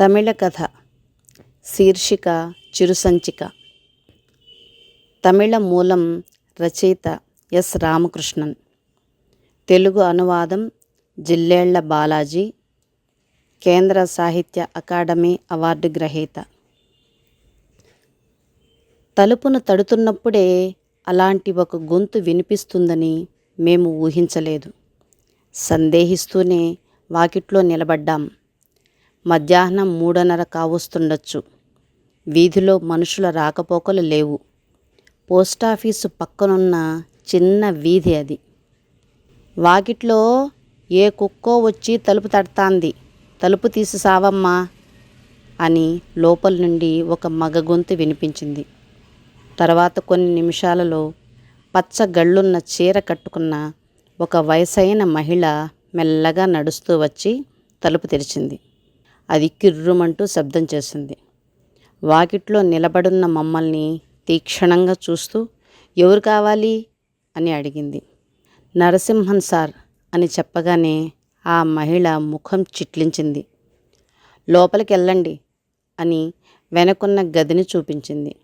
తమిళ కథ శీర్షిక చిరుసంచిక. తమిళ మూలం రచయిత ఎస్. రామకృష్ణన్. తెలుగు అనువాదం జిల్లేళ్ళ బాలాజీ. కేంద్ర సాహిత్య అకాడమీ అవార్డు గ్రహీత. తలుపును తడుతున్నప్పుడే అలాంటి ఒక గొంతు వినిపిస్తుందని మేము ఊహించలేదు. సందేహిస్తూనే వాకిట్లో నిలబడ్డాం. మధ్యాహ్నం మూడున్నర కావస్తుండొచ్చు. వీధిలో మనుషుల రాకపోకలు లేవు. పోస్టాఫీసు పక్కనున్న చిన్న వీధి అది. వాకిట్లో ఏ కుక్కో వచ్చి తలుపు తడతాంది. తలుపు తీసి సావమ్మా అని లోపల నుండి ఒక మగ గొంతు వినిపించింది. తర్వాత కొన్ని నిమిషాలలో పచ్చ గళ్ళున్న చీర కట్టుకున్న ఒక వయసైన మహిళ మెల్లగా నడుస్తూ వచ్చి తలుపు తెరిచింది. అది కిర్రుమంటూ శబ్దం చేసింది. వాకిట్లో నిలబడున్న మమ్మల్ని తీక్షణంగా చూస్తూ ఎవరు కావాలి? అని అడిగింది. నరసింహన్ సార్ అని చెప్పగానే ఆ మహిళ ముఖం చిట్లించింది. లోపలికి వెళ్ళండి అని వెనకున్న గదిని చూపించింది.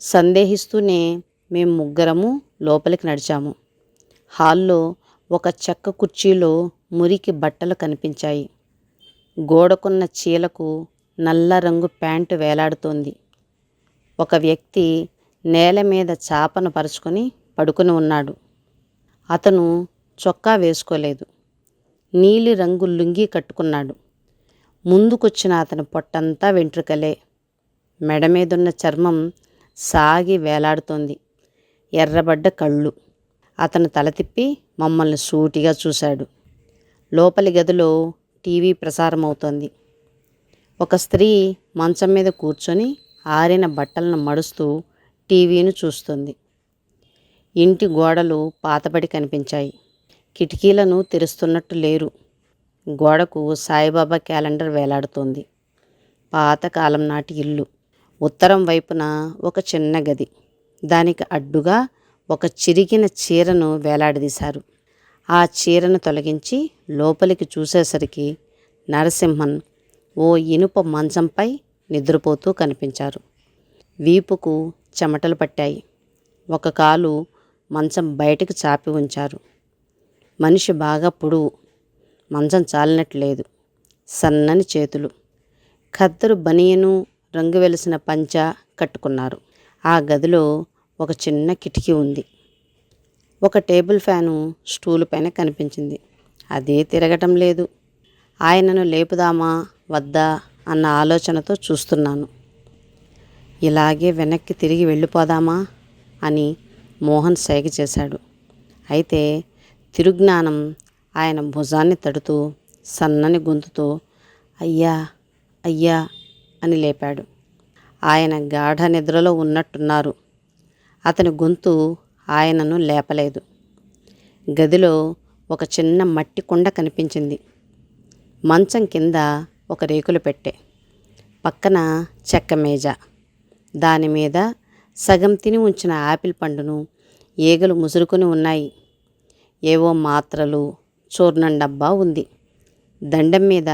సందేహిస్తూనే మేము ముగ్గురము లోపలికి నడిచాము. హాల్లో ఒక చెక్క కుర్చీలో మురికి బట్టలు కనిపించాయి. గోడకున్న చీలకు నల్ల రంగు ప్యాంటు వేలాడుతోంది. ఒక వ్యక్తి నేల మీద చాపను పరుచుకొని పడుకుని ఉన్నాడు. అతను చొక్కా వేసుకోలేదు. నీలి రంగు లుంగీ కట్టుకున్నాడు. ముందుకొచ్చిన అతని పొట్టంతా వెంట్రుకలే. మెడ మీదున్న చర్మం సాగి వేలాడుతోంది. ఎర్రబడ్డ కళ్ళు. అతను తల తిప్పి మమ్మల్ని సూటిగా చూశాడు. లోపలి గదిలో టీవీ ప్రసారమవుతోంది. ఒక స్త్రీ మంచం మీద కూర్చొని ఆరిన బట్టలను మడుస్తూ టీవీని చూస్తుంది. ఇంటి గోడలు పాతబడి కనిపించాయి. కిటికీలను తెరుస్తున్నట్టు లేరు. గోడకు సాయిబాబా క్యాలెండర్ వేలాడుతోంది. పాతకాలం నాటి ఇల్లు. ఉత్తరం వైపున ఒక చిన్న గది. దానికి అడ్డుగా ఒక చిరిగిన చీరను వేలాడదీశారు. ఆ చీరను తొలగించి లోపలికి చూసేసరికి నరసింహన్ ఓ ఇనుప మంచంపై నిద్రపోతూ కనిపించారు. వీపుకు చెమటలు పట్టాయి. ఒక కాలు మంచం బయటకు చాపి ఉంచారు. మనిషి బాగా పొడువు మంచం చాలినట్లేదు సన్నని చేతులు. ఖద్దరు బనియను రంగు వెలిసిన పంచ కట్టుకున్నారు. ఆ గదిలో ఒక చిన్న కిటికీ ఉంది. ఒక టేబుల్ ఫ్యాను స్టూలు పైన కనిపించింది. అదే తిరగటం లేదు. ఆయనను లేపుదామా వద్దా అన్న ఆలోచనతో చూస్తున్నాను. ఇలాగే వెనక్కి తిరిగి వెళ్ళిపోదామా అని మోహన్ సైగ చేశాడు. అయితే తిరుజ్ఞానం ఆయన భుజాన్ని తడుతూ సన్నని గొంతుతో అయ్యా అయ్యా అని లేపాడు. ఆయన గాఢ నిద్రలో ఉన్నట్టున్నారు. అతని గొంతు ఆయనను లేపలేదు. గదిలో ఒక చిన్న మట్టి కుండ కనిపించింది. మంచం కింద ఒక రేకులు పెట్టె. పక్కన చెక్క మేజ. దాని మీద సగం తిని ఉంచిన ఆపిల్ పండును ఈగలు ముసురుకొని ఉన్నాయి. ఏవో మాత్రలు చూర్ణం డబ్బా ఉంది. దండం మీద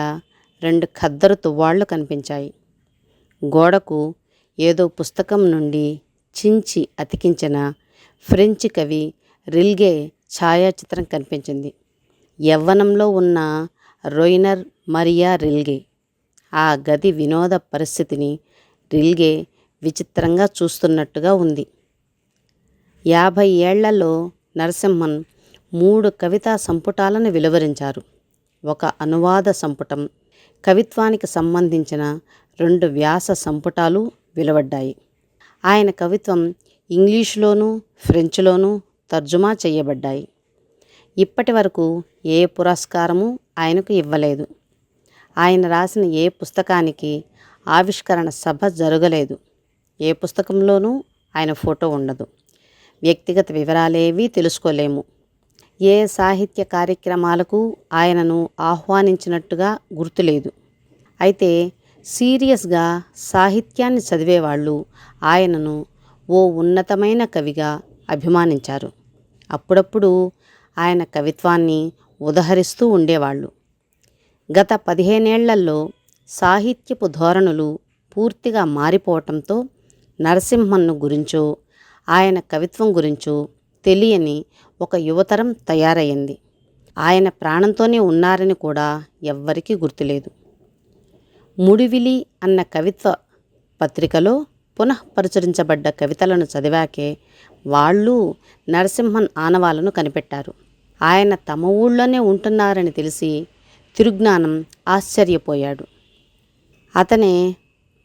రెండు ఖద్దరు తువ్వాళ్ళు కనిపించాయి. గోడకు ఏదో పుస్తకం నుండి చించి అతికించిన ఫ్రెంచ్ కవి రిల్గే ఛాయాచిత్రం కనిపించింది. యవ్వనంలో ఉన్న రోయినర్ మరియా రిల్గే. ఆ గది వినోద పరిస్థితిని రిల్గే విచిత్రంగా చూస్తున్నట్టుగా ఉంది. యాభై ఏళ్ళలో నరసింహన్ మూడు కవితా సంపుటాలను వెలువరించారు. ఒక అనువాద సంపుటం కవిత్వానికి సంబంధించిన రెండు వ్యాస సంపుటాలు వెలువడ్డాయి. ఆయన కవిత్వం ఇంగ్లీష్లోనూ ఫ్రెంచ్లోనూ తర్జుమా చేయబడ్డాయి ఇప్పటి వరకు ఏ పురస్కారము ఆయనకు ఇవ్వలేదు. ఆయన రాసిన ఏ పుస్తకానికి ఆవిష్కరణ సభ జరగలేదు. ఏ పుస్తకంలోనూ ఆయన ఫోటో ఉండదు. వ్యక్తిగత వివరాలేవీ తెలుసుకోలేము. ఏ సాహిత్య కార్యక్రమాలకు ఆయనను ఆహ్వానించినట్టుగా గుర్తులేదు. అయితే సీరియస్గా సాహిత్యాన్ని చదివేవాళ్ళు ఆయనను ఓ ఉన్నతమైన కవిగా అభిమానించారు. అప్పుడప్పుడు ఆయన కవిత్వాన్ని ఉదహరిస్తూ ఉండేవాళ్ళు. గత పదిహేనేళ్ళలో సాహిత్యపు ధోరణులు పూర్తిగా మారిపోవటంతో నరసింహన్ను గురించో ఆయన కవిత్వం గురించో తెలియని ఒక యువతరం తయారయ్యింది. ఆయన ప్రాణంతోనే ఉన్నారని కూడా ఎవ్వరికీ గుర్తులేదు. ముడివిలి అన్న కవిత్వ పత్రికలో పునఃప్రచురించబడ్డ కవితలను చదివాకే వాళ్ళు నరసింహన్ ఆనవాలను కనిపెట్టారు. ఆయన తమ ఊళ్ళోనే ఉంటున్నారని తెలిసి తిరుజ్ఞానం ఆశ్చర్యపోయాడు. అతనే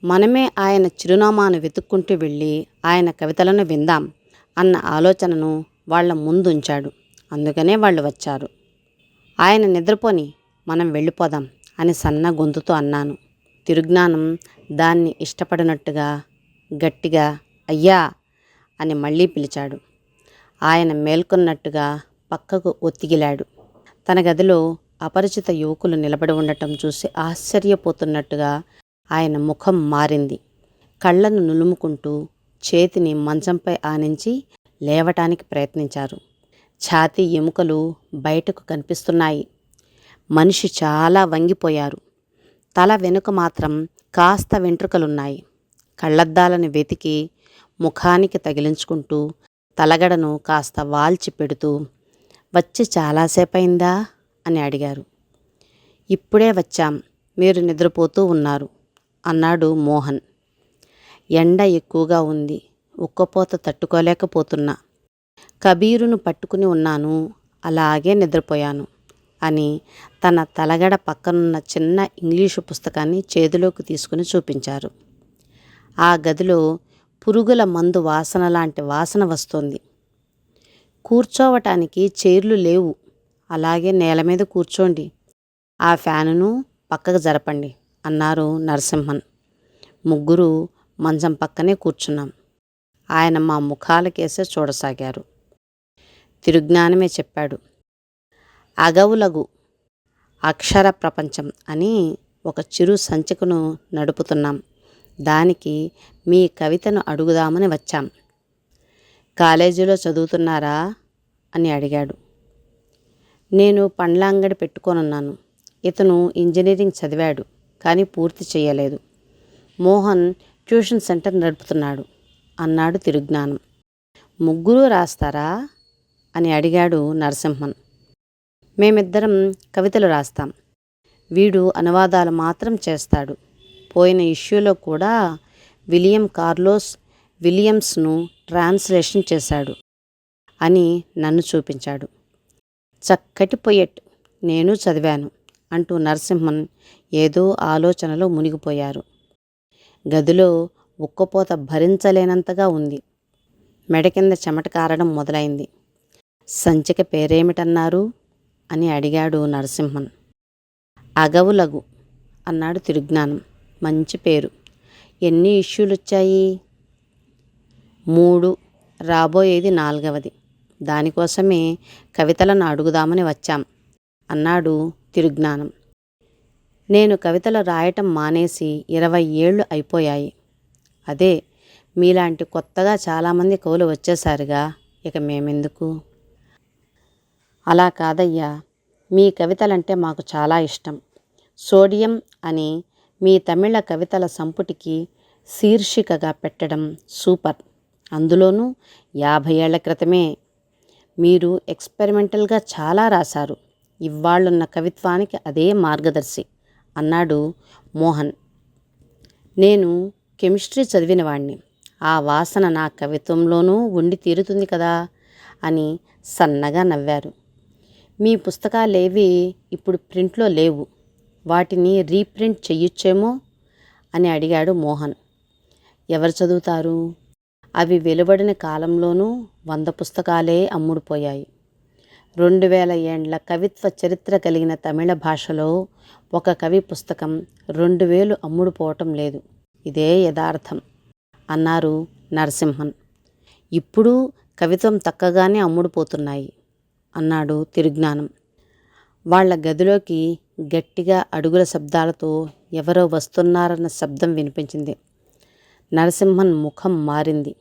మనమే ఆయన చిరునామాను వెతుక్కుంటూ వెళ్ళి ఆయన కవితలను విందాం అన్న ఆలోచనను వాళ్ళ ముందుంచాడు. అందుకనే వాళ్ళు వచ్చారు. ఆయన నిద్రపోని మనం వెళ్ళిపోదాం అని సన్న గొంతుతో అన్నాను. తిరుజ్ఞానం దాన్ని ఇష్టపడినట్టుగా గట్టిగా అయ్యా! అని మళ్ళీ పిలిచాడు. ఆయన మేల్కొన్నట్టుగా పక్కకు ఒత్తిగిలాడు. తన గదిలో అపరిచిత యువకులు నిలబడి ఉండటం చూసి ఆశ్చర్యపోతున్నట్టుగా ఆయన ముఖం మారింది. కళ్ళను నులుముకుంటూ చేతిని మంచంపై ఆనించి లేవటానికి ప్రయత్నించారు. ఛాతీ ఎముకలు బయటకు కనిపిస్తున్నాయి. మనిషి చాలా వంగిపోయారు. తల వెనుక మాత్రం కాస్త వెంట్రుకలున్నాయి. కళ్ళద్దాలను వెతికి ముఖానికి తగిలించుకుంటూ తలగడను కాస్త వాల్చి పెడుతూ వచ్చి చాలాసేపయిందా? అని అడిగారు. ఇప్పుడే వచ్చాం. మీరు నిద్రపోతూ ఉన్నారు అన్నాడు మోహన్. ఎండ ఎక్కువగా ఉంది. ఉక్కపోత తట్టుకోలేకపోతున్నా. కబీరును పట్టుకుని ఉన్నాను. అలాగే నిద్రపోయాను అని తన తలగడ పక్కనున్న చిన్న ఇంగ్లీషు పుస్తకాన్ని చేతిలోకి తీసుకుని చూపించారు. ఆ గదిలో పురుగుల మందు వాసన లాంటి వాసన వస్తోంది. కూర్చోవటానికి చైర్లు లేవు. అలాగే నేల మీద కూర్చోండి. ఆ ఫ్యానును పక్కకు జరపండి అన్నారు నరసింహన్. ముగ్గురు మంచం పక్కనే కూర్చున్నాం. ఆయన మా ముఖాలకేసే చూడసాగారు. తిరుజ్ఞానమే చెప్పాడు. అగవులగు అక్షర ప్రపంచం అని ఒక చిరు సంచికను నడుపుతున్నాం. దానికి మీ కవితను అడుగుదామని వచ్చాం. కాలేజీలో చదువుతున్నారా? అని అడిగాడు. నేను పండ్ల అంగడి పెట్టుకొనున్నాను. ఇతను ఇంజనీరింగ్ చదివాడు కానీ పూర్తి చేయలేదు మోహన్ ట్యూషన్ సెంటర్ నడుపుతున్నాడు అన్నాడు తిరుజ్ఞానం. ముగ్గురు రాస్తారా? అని అడిగాడు నరసింహన్. మేమిద్దరం కవితలు రాస్తాం. వీడు అనువాదాలు మాత్రం చేస్తాడు. పోయిన ఇష్యూలో కూడా విలియం కార్లోస్ విలియమ్స్ను ట్రాన్స్లేషన్ చేశాడు అని నన్ను చూపించాడు. చక్కటి పొయ్యట్ నేను చదివాను అంటూ నరసింహన్ ఏదో ఆలోచనలో మునిగిపోయారు. గదిలో ఉక్కపోత భరించలేనంతగా ఉంది. మెడ కింద చెమట కారడం మొదలైంది. సంచిక పేరేమిటన్నారు? అని అడిగాడు నరసింహన్. అగవులగు అన్నాడు తిరుజ్ఞానం. మంచి పేరు. ఎన్ని ఇష్యూలు వచ్చాయి మూడు. రాబోయేది నాలుగవది. దానికోసమే కవితలను అడుగుదామని వచ్చాం. అన్నాడు తిరుజ్ఞానం. నేను కవితలు రాయటం మానేసి ఇరవై ఏళ్ళు అయిపోయాయి. అదే మీలాంటి కొత్తగా చాలామంది కవులు వచ్చేసారుగా. ఇక మేమెందుకు? అలా కాదయ్యా. మీ కవితలంటే మాకు చాలా ఇష్టం. సోడియం అని మీ తమిళ కవితల సంపుటికి శీర్షికగా పెట్టడం సూపర్. అందులోనూ యాభై ఏళ్ళ క్రితమే మీరు ఎక్స్పెరిమెంటల్గా చాలా రాశారు. ఇవాళ్ళున్న కవిత్వానికి అదే మార్గదర్శి అన్నాడు మోహన్. నేను కెమిస్ట్రీ చదివిన వాణ్ణి ఆ వాసన నా కవిత్వంలోనూ ఉండి తీరుతుంది కదా అని సన్నగా నవ్వారు. మీ పుస్తకాలేవి ఇప్పుడు ప్రింట్లో లేవు. వాటిని రీప్రింట్ చెయ్యొచ్చేమో అని అడిగాడు మోహన్. ఎవరు చదువుతారు? అవి వెలువడిన కాలంలోనూ వంద పుస్తకాలే అమ్ముడుపోయాయి. రెండు వేల ఏండ్ల కవిత్వ చరిత్ర కలిగిన తమిళ భాషలో ఒక కవి పుస్తకం రెండు వేలు అమ్ముడుపోవటం లేదు. ఇదే యథార్థం అన్నారు నరసింహన్. ఇప్పుడు కవిత్వం తక్కగానే అమ్ముడుపోతున్నాయి అన్నాడు తిరుజ్ఞానం. వాళ్ళ గదిలోకి గట్టిగా అడుగుల శబ్దాలతో ఎవరో వస్తున్నారన్న శబ్దం వినిపించింది. నరసింహన్ ముఖం మారింది.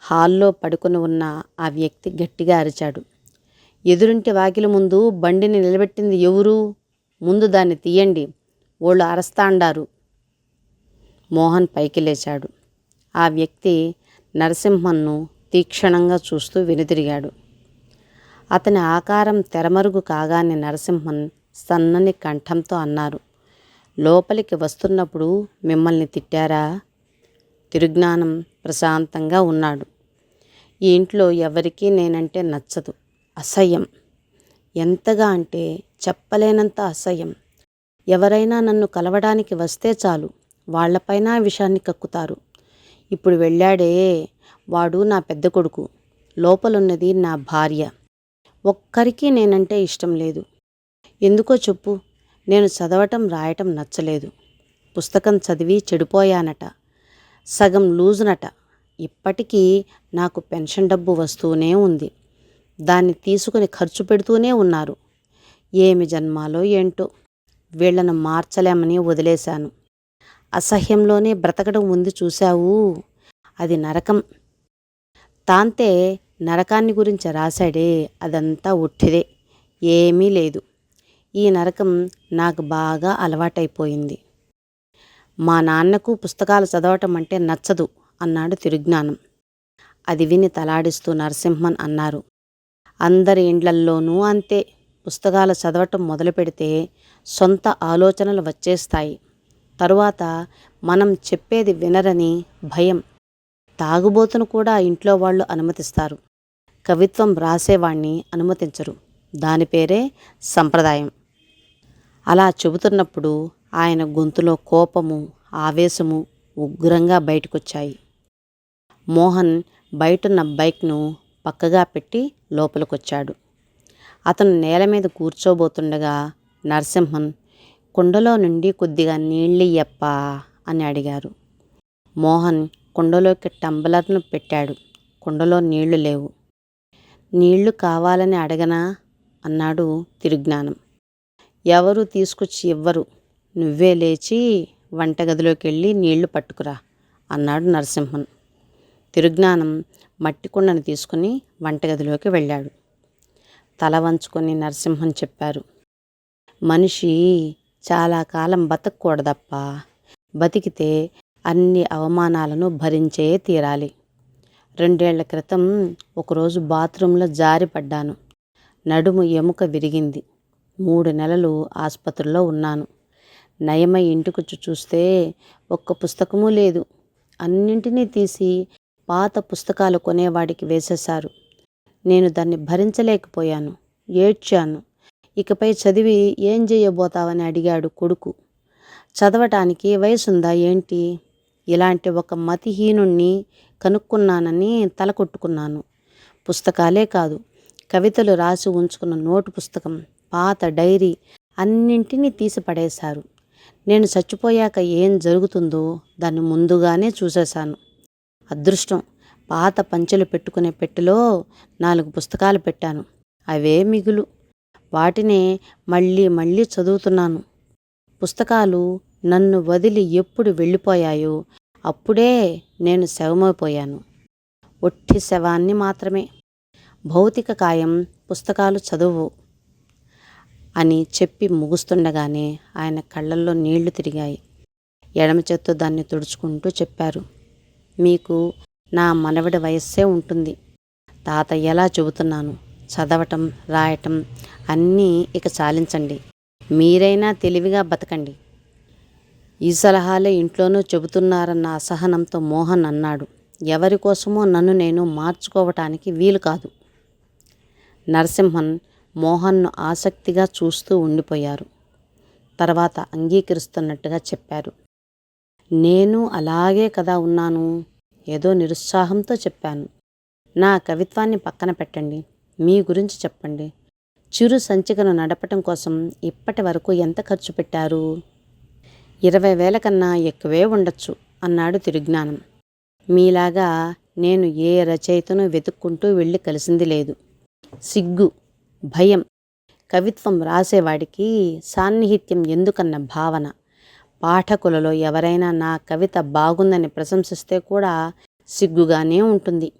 హాల్లో పడుకొని ఉన్న ఆ వ్యక్తి గట్టిగా అరిచాడు. ఎదురింటి వాకిలి ముందు బండిని నిలబెట్టింది ఎవరు? ముందు దాన్ని తీయండి. ఓళ్ళు అరస్తాండారు. మోహన్ పైకి లేచాడు. ఆ వ్యక్తి నరసింహన్ను తీక్షణంగా చూస్తూ వెనుతిరిగాడు అతని ఆకారం తెరమరుగు కాగానే నరసింహన్ సన్నని కంఠంతో అన్నారు. లోపలికి వస్తున్నప్పుడు మిమ్మల్ని తిట్టారా? తిరుజ్ఞానం ప్రశాంతంగా ఉన్నాడు. ఈ ఇంట్లో ఎవరికీ నేనంటే నచ్చదు. అసహ్యం. ఎంతగా అంటే చెప్పలేనంత అసహ్యం. ఎవరైనా నన్ను కలవడానికి వస్తే చాలు. వాళ్ళపైన విషాన్ని కక్కుతారు. ఇప్పుడు వెళ్ళాడే వాడు నా పెద్ద కొడుకు. లోపలున్నది నా భార్య. ఒక్కరికి నేనంటే ఇష్టం లేదు. ఎందుకో చెప్పు. నేను చదవటం రాయటం నచ్చలేదు. పుస్తకం చదివి చెడిపోయానట. సగం లూజునట. ఇప్పటికీ నాకు పెన్షన్ డబ్బు వస్తూనే ఉంది. దాన్ని తీసుకుని ఖర్చు పెడుతూనే ఉన్నారు. ఏమి జన్మాలో ఏంటో వీళ్ళను మార్చలేమని వదిలేశాను. అసహ్యంలోనే బ్రతకడం ఉంది చూశావు. అది నరకం. తాంతే నరకాన్ని గురించి రాశాడే. అదంతా ఉట్టిదే ఏమీ లేదు. ఈ నరకం నాకు బాగా అలవాటైపోయింది. మా నాన్నకు పుస్తకాలు చదవటం అంటే నచ్చదు అన్నాడు తిరుజ్ఞానం. అది విని తలాడిస్తూ నరసింహన్ అన్నారు అందరి ఇండ్లల్లోనూ అంతే. పుస్తకాలు చదవటం మొదలు పెడితే సొంత ఆలోచనలు వచ్చేస్తాయి. తరువాత మనం చెప్పేది వినరని భయం. తాగుబోతును కూడా ఇంట్లో వాళ్ళు అనుమతిస్తారు. కవిత్వం రాసేవాణ్ణి అనుమతించరు. దాని పేరే సంప్రదాయం. అలా చెబుతున్నప్పుడు ఆయన గొంతులో కోపము ఆవేశము ఉగ్రంగా బయటకొచ్చాయి. మోహన్ బయటున్న బైక్ను పక్కగా పెట్టి లోపలికొచ్చాడు. అతను నేల మీద కూర్చోబోతుండగా నరసింహన్ కుండలో నుండి కొద్దిగా నీళ్ళియ్యప్పా అని అడిగారు. మోహన్ కుండలోకి టంబలర్ను పెట్టాడు. కుండలో నీళ్ళు లేవు. నీళ్ళు కావాలని అడగనా? అన్నాడు తిరుజ్ఞానం. ఎవరు తీసుకొచ్చి ఇవ్వరు. నువ్వే లేచి వంటగదిలోకి వెళ్ళి నీళ్ళు పట్టుకురా అన్నాడు నరసింహన్. తిరుజ్ఞానం మట్టి కుండను తీసుకుని వంటగదిలోకి వెళ్ళాడు. తల వంచుకొని నరసింహన్ చెప్పారు మనిషి చాలా కాలం బతకూడదప్ప. బతికితే అన్ని అవమానాలను భరించే తీరాలి. రెండేళ్ళ క్రితం ఒకరోజు బాత్రూంలో జారిపడ్డాను. నడుము ఎముక విరిగింది. మూడు నెలలు ఆసుపత్రిలో ఉన్నాను. నయమై ఇంటికొచ్చి చూస్తే ఒక్క పుస్తకము లేదు. అన్నింటినీ తీసి పాత పుస్తకాలు కొనేవాడికి వేసేశారు. నేను దాన్ని భరించలేకపోయాను. ఏడ్చాను. ఇకపై చదివి ఏం చేయబోతావని అడిగాడు కొడుకు. చదవటానికి వయసుందా ఏంటి? ఇలాంటి ఒక మతిహీనుణ్ణి కనుక్కున్నానని తల కొట్టుకున్నాను పుస్తకాలే కాదు. కవితలు రాసి ఉంచుకున్న నోటు పుస్తకం పాత డైరీ అన్నింటినీ తీసిపడేశారు. నేను చచ్చిపోయాక ఏం జరుగుతుందో దాన్ని ముందుగానే చూసేశాను. అదృష్టం పాత పంచెలు పెట్టుకునే పెట్టెలో నాలుగు పుస్తకాలు పెట్టాను. అవే మిగులు. వాటినే మళ్ళీ మళ్ళీ చదువుతున్నాను. పుస్తకాలు నన్ను వదిలి ఎప్పుడు వెళ్ళిపోయాయో అప్పుడే నేను శవమైపోయాను. ఒట్టి శవాన్ని మాత్రమే. భౌతిక కాయం పుస్తకాలు చదువు. అని చెప్పి ముగుస్తుండగానే ఆయన కళ్ళల్లో నీళ్ళు తిరిగాయి. ఎడమ చేత్తో దాన్ని తుడుచుకుంటూ చెప్పారు మీకు నా మనవడి వయస్సే ఉంటుంది. తాత ఎలా చెబుతున్నాను చదవటం రాయటం అన్నీ ఇక చాలించండి. మీరైనా తెలివిగా బతకండి. ఈ సలహాలే ఇంట్లోనూ చెబుతున్నారన్న అసహనంతో మోహన్ అన్నాడు. ఎవరి కోసమో నన్ను నేను మార్చుకోవటానికి వీలు కాదు. నరసింహన్ మోహన్ను ఆసక్తిగా చూస్తూ ఉండిపోయారు. తర్వాత అంగీకరిస్తున్నట్టుగా చెప్పారు. నేను అలాగే కదా ఉన్నాను ఏదో నిరుత్సాహంతో చెప్పాను. నా కవిత్వాన్ని పక్కన పెట్టండి మీ గురించి చెప్పండి. చిరు సంచికను నడపటం కోసం ఇప్పటి వరకు ఎంత ఖర్చు పెట్టారు? ఇరవై వేల కన్నా ఎక్కువే ఉండొచ్చు అన్నాడు తిరుజ్ఞానం. మీలాగా నేను ఏ రచయితను వెతుక్కుంటూ వెళ్ళి కలిసింది లేదు. సిగ్గు భయం. కవిత్వం రాసేవాడికి సాన్నిహిత్యం ఎందుకన్న భావన. పాఠకులలో ఎవరైనా నా కవిత బాగుందని ప్రశంసిస్తే కూడా సిగ్గుగానే ఉంటుంది.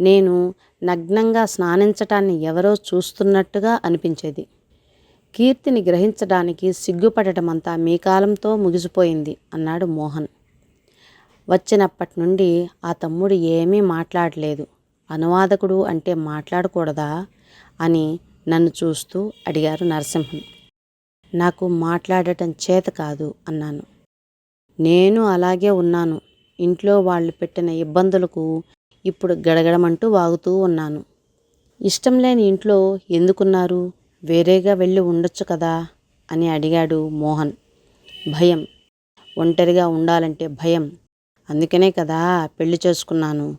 నేను నగ్నంగా స్నానించటాన్ని ఎవరో చూస్తున్నట్టుగా అనిపించేది. కీర్తిని గ్రహించడానికి సిగ్గుపడటమంతా మీ కాలంతో ముగిసిపోయింది అన్నాడు మోహన్. వచ్చినప్పటి నుండి ఆ తమ్ముడు ఏమీ మాట్లాడలేదు. అనువాదకుడు అంటే మాట్లాడకూడదా? అని నన్ను చూస్తూ అడిగారు నరసింహన్. నాకు మాట్లాడటం చేత కాదు అన్నాను. నేను అలాగే ఉన్నాను. ఇంట్లో వాళ్ళు పెట్టిన ఇబ్బందులకు ఇప్పుడు గడగడమంటూ వాగుతూ ఉన్నాను. ఇష్టం లేని ఇంట్లో ఎందుకున్నారు? వేరేగా వెళ్ళి ఉండొచ్చు కదా? అని అడిగాడు మోహన్. భయం. ఒంటరిగా ఉండాలంటే భయం. అందుకనే కదా పెళ్ళి చేసుకున్నాను.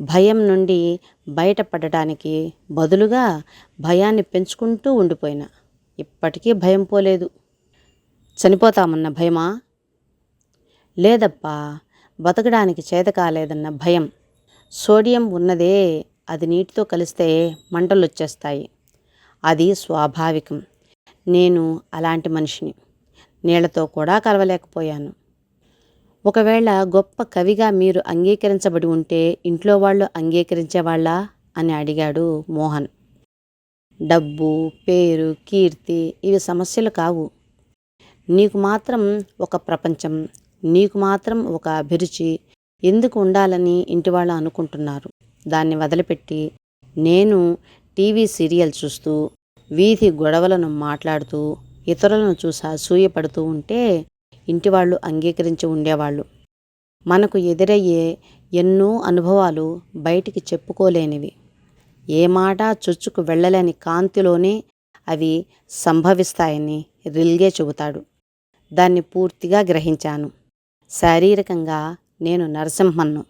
భయం నుండి బయటపడటానికి బదులుగా భయాన్ని పెంచుకుంటూ ఉండిపోయినా. ఇప్పటికీ భయం పోలేదు. చనిపోతామన్న భయమా? లేదప్పా బతకడానికి చేత కాలేదన్న భయం. సోడియం ఉన్నదే అది నీటితో కలిస్తే మంటలు వచ్చేస్తాయి అది స్వాభావికం. నేను అలాంటి మనిషిని. నీళ్ళతో కూడా కలవలేకపోయాను. ఒకవేళ గొప్ప కవిగా మీరు అంగీకరించబడి ఉంటే ఇంట్లో వాళ్ళు అంగీకరించేవాళ్ళా? అని అడిగాడు మోహన్. డబ్బు పేరు కీర్తి ఇవి సమస్యలు కావు. నీకు మాత్రం ఒక ప్రపంచం నీకు మాత్రం ఒక అభిరుచి ఎందుకు ఉండాలని ఇంటి వాళ్ళు అనుకుంటున్నారు? దాన్ని వదిలిపెట్టి నేను టీవీ సీరియల్ చూస్తూ వీధి గొడవలను మాట్లాడుతూ ఇతరులను చూసి అసూయపడుతూ ఉంటే ఇంటివాళ్ళు అంగీకరించి ఉండేవాళ్ళు. మనకు ఎదురయ్యే ఎన్నో అనుభవాలు బయటికి చెప్పుకోలేనివి. ఏ మాట చొచ్చుకు వెళ్ళలేని కాంతిలోనే అవి సంభవిస్తాయని రిల్గే చెబుతాడు. దాన్ని పూర్తిగా గ్రహించాను. శారీరకంగా నేను నరసింహన్ను.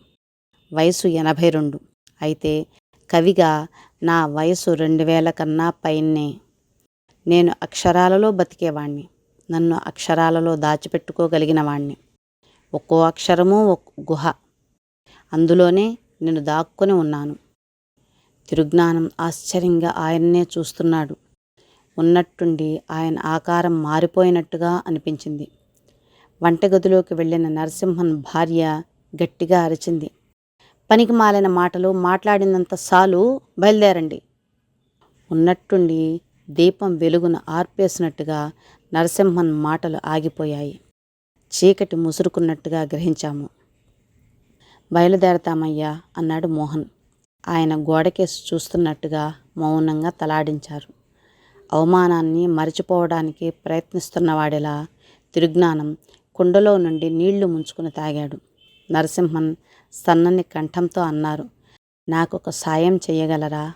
వయసు ఎనభై రెండు అయితే కవిగా నా వయసు రెండు వేల కన్నా పైనే నేను అక్షరాలలో బతికేవాణ్ణి. నన్ను అక్షరాలలో దాచిపెట్టుకోగలిగిన వాణ్ణి. ఒక్కో అక్షరము ఒక గుహ. అందులోనే నేను దాక్కుని ఉన్నాను. తిరుజ్ఞానం ఆశ్చర్యంగా ఆయన్నే చూస్తున్నాడు. ఉన్నట్టుండి ఆయన ఆకారం మారిపోయినట్టుగా అనిపించింది. వంటగదిలోకి వెళ్ళిన నరసింహన్ భార్య గట్టిగా అరిచింది. పనికి మాలిన మాటలు మాట్లాడినంత సాలు బయలుదేరండి. ఉన్నట్టుండి దీపం వెలుగును ఆర్పేసినట్టుగా నరసింహన్ మాటలు ఆగిపోయాయి. చీకటి ముసురుకున్నట్టుగా గ్రహించాము. బయలుదేరతామయ్యా అన్నాడు మోహన్. ఆయన గోడకేసి చూస్తున్నట్టుగా మౌనంగా తలాడించారు. అవమానాన్ని మరచిపోవడానికి ప్రయత్నిస్తున్నవాడిలా తిరుజ్ఞానం కుండలో నుండి నీళ్ళు ముంచుకుని తాగాడు. నరసింహన్ సన్నని కంఠంతో అన్నారు నాకు ఒక సాయం చేయగలరా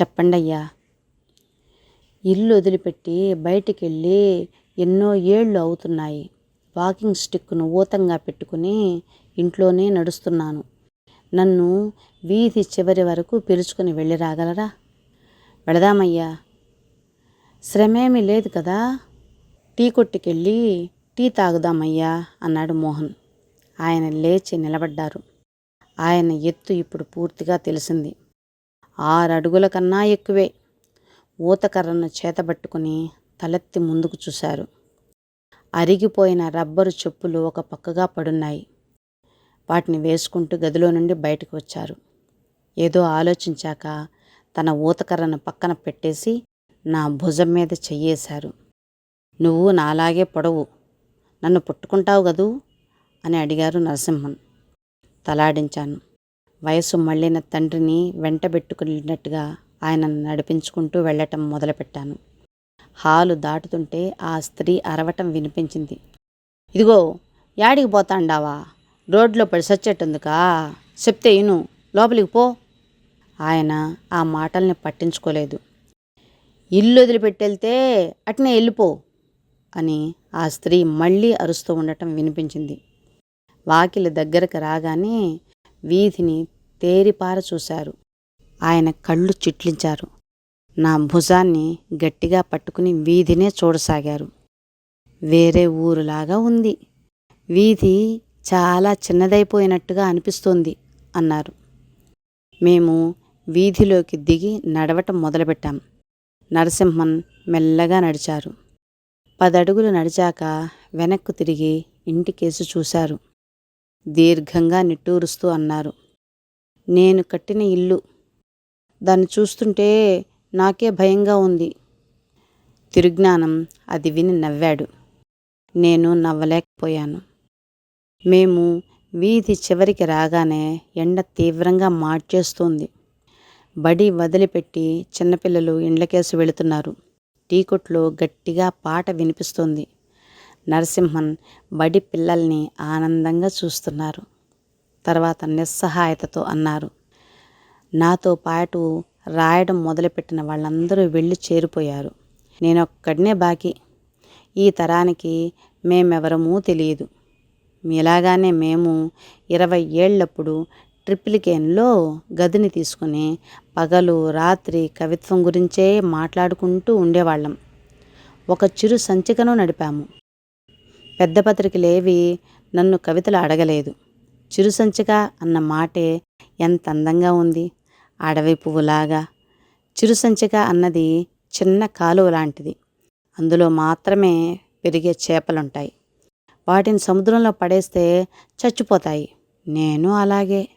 చెప్పండయ్యా ఇల్లు వదిలిపెట్టి బయటికి వెళ్ళి ఎన్నో ఏళ్ళు అవుతున్నాయి. వాకింగ్ స్టిక్ను ఊతంగా పెట్టుకుని ఇంట్లోనే నడుస్తున్నాను. నన్ను వీధి చివరి వరకు పిలుచుకుని వెళ్ళి రాగలరా వెళదామయ్యా. శ్రమేమీ లేదు కదా. టీ కొట్టుకెళ్ళి టీ తాగుదామయ్యా అన్నాడు మోహన్. ఆయన లేచి నిలబడ్డారు. ఆయన ఎత్తు ఇప్పుడు పూర్తిగా తెలిసింది. ఆరు అడుగుల కన్నా ఎక్కువే. ఊతకర్రను చేతబట్టుకుని తలెత్తి ముందుకు చూశారు. అరిగిపోయిన రబ్బరు చెప్పులు ఒక పక్కగా పడున్నాయి. వాటిని వేసుకుంటూ గదిలో నుండి బయటకు వచ్చారు. ఏదో ఆలోచించాక తన ఊతకర్రను పక్కన పెట్టేసి నా భుజం మీద చెయ్యేశారు. నువ్వు నాలాగే పొడవు. నన్ను పుట్టుకుంటావు కదూ అని అడిగారు నరసింహన్. తలాడించాను. వయసు మళ్ళిన తండ్రిని వెంటబెట్టుకున్నట్టుగా ఆయనను నడిపించుకుంటూ వెళ్ళటం మొదలుపెట్టాను. హాలు దాటుతుంటే ఆ స్త్రీ అరవటం వినిపించింది. ఇదిగో యాడికి పోతాండావా రోడ్లో పడి సచ్చేట్టుందికా? చెప్తే ఇను లోపలికి పో. ఆయన ఆ మాటల్ని పట్టించుకోలేదు. ఇల్లు వదిలిపెట్టెళ్తే అట్నే వెళ్ళిపో అని ఆ స్త్రీ మళ్ళీ అరుస్తూ ఉండటం వినిపించింది. వాకిలి దగ్గరకు రాగానే వీధిని తేరిపార చూశారు. ఆయన కళ్ళు చిట్లించారు. నా భుజాన్ని గట్టిగా పట్టుకుని వీధినే చూడసాగారు. వేరే ఊరులాగా ఉంది. వీధి చాలా చిన్నదైపోయినట్టుగా అనిపిస్తోంది అన్నారు. మేము వీధిలోకి దిగి నడవటం మొదలుపెట్టాం. నరసింహన్ మెల్లగా నడిచారు. పదడుగులు నడిచాక వెనక్కు తిరిగి ఇంటికేసి చూశారు. దీర్ఘంగా నిట్టూరుస్తూ అన్నారు. నేను కట్టిన ఇల్లు. దాన్ని చూస్తుంటే నాకే భయంగా ఉంది. తిరుజ్ఞానం అది విని నవ్వాడు. నేను నవ్వలేకపోయాను. మేము వీధి చివరికి రాగానే ఎండ తీవ్రంగా మార్చేస్తుంది. బడి వదిలిపెట్టి చిన్నపిల్లలు ఇండ్లకేసి వెళుతున్నారు. టీ కొట్లో గట్టిగా పాట వినిపిస్తుంది. నరసింహన్ బడి పిల్లల్ని ఆనందంగా చూస్తున్నారు. తర్వాత నిస్సహాయతతో అన్నారు. నాతో పాటు రాయడం మొదలుపెట్టిన వాళ్ళందరూ వెళ్ళి చేరిపోయారు. నేనొక్కడినే బాకీ. ఈ తరానికి మేమెవరమూ తెలియదు. మీలాగానే మేము ఇరవై ఏళ్ళప్పుడు ట్రిప్లికేన్లో గదిని తీసుకుని పగలు రాత్రి కవిత్వం గురించే మాట్లాడుకుంటూ ఉండేవాళ్ళం. ఒక చిరు సంచికను నడిపాము. పెద్ద పత్రికలేవి నన్ను కవితలు అడగలేదు. చిరు సంచిక అన్న మాటే ఎంత అందంగా ఉంది. అడవి పువ్వులాగా. చిరుసంచిక అన్నది చిన్న కాలువ లాంటిది. అందులో మాత్రమే పెరిగే చేపలుంటాయి. వాటిని సముద్రంలో పడేస్తే చచ్చిపోతాయి. నేను అలాగే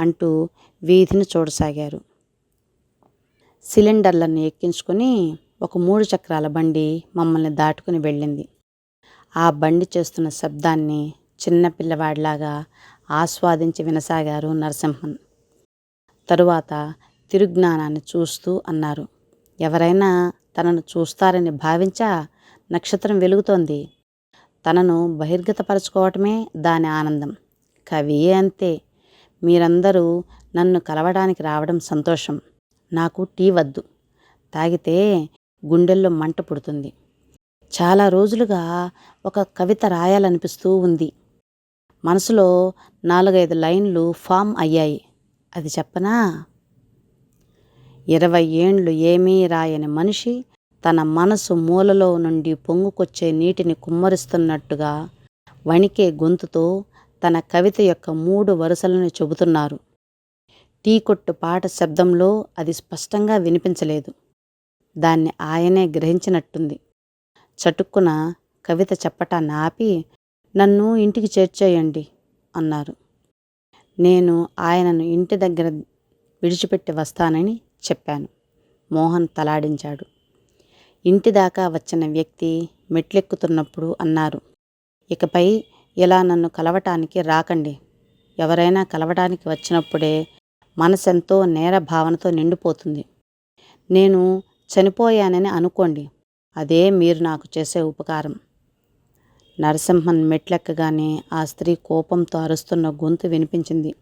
అంటూ వీధిని చూడసాగారు. సిలిండర్లను ఎక్కించుకొని ఒక మూడు చక్రాల బండి మమ్మల్ని దాటుకుని వెళ్ళింది. ఆ బండి చేస్తున్న శబ్దాన్ని చిన్న పిల్లవాడిలాగా ఆస్వాదించి వినసాగారు నరసింహన్. తరువాత తిరుజ్ఞానాన్ని చూస్తూ అన్నారు. ఎవరైనా తనను చూస్తారని భావించా నక్షత్రం వెలుగుతోంది. తనను బహిర్గతపరచుకోవటమే దాని ఆనందం. కవి అంతే. మీరందరూ నన్ను కలవడానికి రావడం సంతోషం. నాకు టీ వద్దు. తాగితే గుండెల్లో మంట పుడుతుంది. చాలా రోజులుగా ఒక కవిత రాయాలనిపిస్తూ ఉంది. మనసులో నాలుగైదు లైన్లు ఫామ్ అయ్యాయి. అది చెప్పనా? ఇరవై ఏండ్లు ఏమీ రాయని మనిషి తన మనసు మూలలో నుండి పొంగుకొచ్చే నీటిని కుమ్మరిస్తున్నట్టుగా వణికే గొంతుతో తన కవిత యొక్క మూడు వరుసలను చెబుతున్నారు. టీ కొట్టు పాట శబ్దంలో అది స్పష్టంగా వినిపించలేదు. దాన్ని ఆయనే గ్రహించినట్టుంది. చటుక్కున కవిత చెప్పటాన్ని ఆపి నన్ను ఇంటికి చేర్చేయండి అన్నారు. నేను ఆయనను ఇంటి దగ్గర విడిచిపెట్టి వస్తానని చెప్పాను. మోహన్ తలాడించాడు. ఇంటి దాకా వచ్చిన వ్యక్తి మెట్లెక్కుతున్నప్పుడు అన్నారు ఇకపై ఇలా నన్ను కలవటానికి రాకండి. ఎవరైనా కలవటానికి వచ్చినప్పుడే మనసెంతో నేర భావనతో నిండిపోతుంది. నేను చనిపోయానని అనుకోండి. అదే మీరు నాకు చేసే ఉపకారం. నరసింహన్ మెట్లెక్కగానే ఆ స్త్రీ కోపంతో అరుస్తున్న గొంతు వినిపించింది.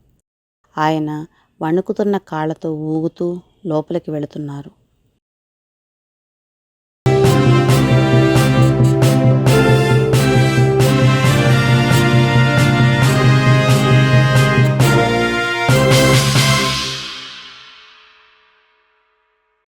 ఆయన వణుకుతున్న కాళ్ళతో ఊగుతూ లోపలికి వెళుతున్నారు.